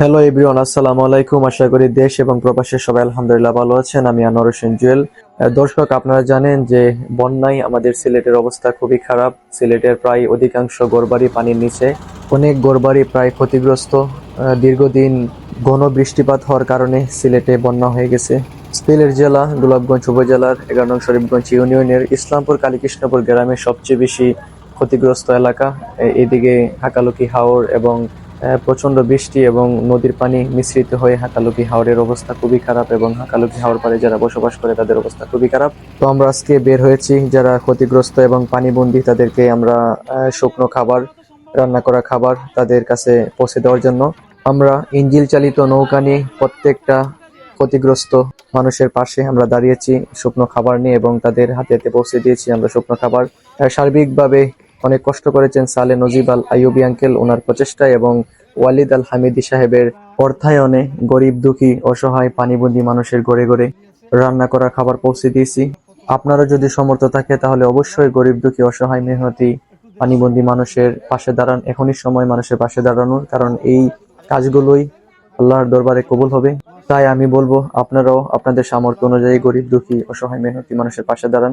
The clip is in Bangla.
হ্যালো এভরিওয়ান আসসালামু আলাইকুম। আশা করি দেশ এবং প্রবাসের সবাই আলহামদুলিল্লাহ ভালো আছেন। আমি আনোয়ার হোসেন জুয়েল। দর্শক, আপনারা জানেন যে বন্যায় আমাদের সিলেটের অবস্থা খুবই খারাপ। সিলেটের প্রায় অধিকাংশ গড়বাড়ি পানির নিচে। অনেক গোরবাড়ি প্রায় ক্ষতিগ্রস্ত। দীর্ঘদিন ঘন বৃষ্টিপাত হওয়ার কারণে সিলেটে বন্যা হয়ে গেছে। সিলেট জেলা গোলাপগঞ্জ উপজেলার এগারো নং শরীফগঞ্জ ইউনিয়নের ইসলামপুর কালীকৃষ্ণপুর গ্রামে সবচেয়ে বেশি ক্ষতিগ্রস্ত এলাকা। এদিকে হাকালুকি হাওর এবং আহ, প্রচণ্ড বৃষ্টি এবং নদীর পানি মিশ্রিত হয়ে হাকালুকি হাওরের অবস্থা খুবই খারাপ এবং হাকালুকি হাওর পাড়ে যারা বসবাস করে তাদের অবস্থা খুবই খারাপ। তো আমরা আজকে বের হয়েছি যারা ক্ষতিগ্রস্ত এবং পানিবন্দী তাদেরকে আমরা শুকনো খাবার রান্না করা খাবার তাদের কাছে পৌঁছে দেওয়ার জন্য। আমরা ইঞ্জিল চালিত নৌকা নিয়ে প্রত্যেকটা ক্ষতিগ্রস্ত মানুষের পাশে আমরা দাঁড়িয়েছি শুকনো খাবার নিয়ে এবং তাদের হাতে হাতে পৌঁছে দিয়েছি আমরা শুকনো খাবার। সার্বিকভাবে অনেক কষ্ট করেছেন সালে নজিব আল আইয়ুবি আঙ্কেল ওনার প্রচেষ্টায় এবং ওয়ালিদ আল হামিদি সাহেবের অর্থায়নে গরিব, দুঃখী, অসহায়, পানিবন্দী মানুষের ঘরে ঘরে রান্না করা খাবার পৌঁছে দিয়েছি। আপনারও যদি সমর্থ থাকে তাহলে অবশ্যই গরিব, দুঃখী, অসহায় মেহনতি পানিবন্দী মানুষের পাশে দাঁড়ান। এখনই সময় মানুষের পাশে দাঁড়ানোর, কারণ এই কাজগুলোই আল্লাহর দরবারে কবুল হবে। তাই আমি বলব, আপনারাও আপনাদের সামর্থ্য অনুযায়ী গরিব, দুঃখী, অসহায় মেহনতি মানুষের পাশে দাঁড়ান।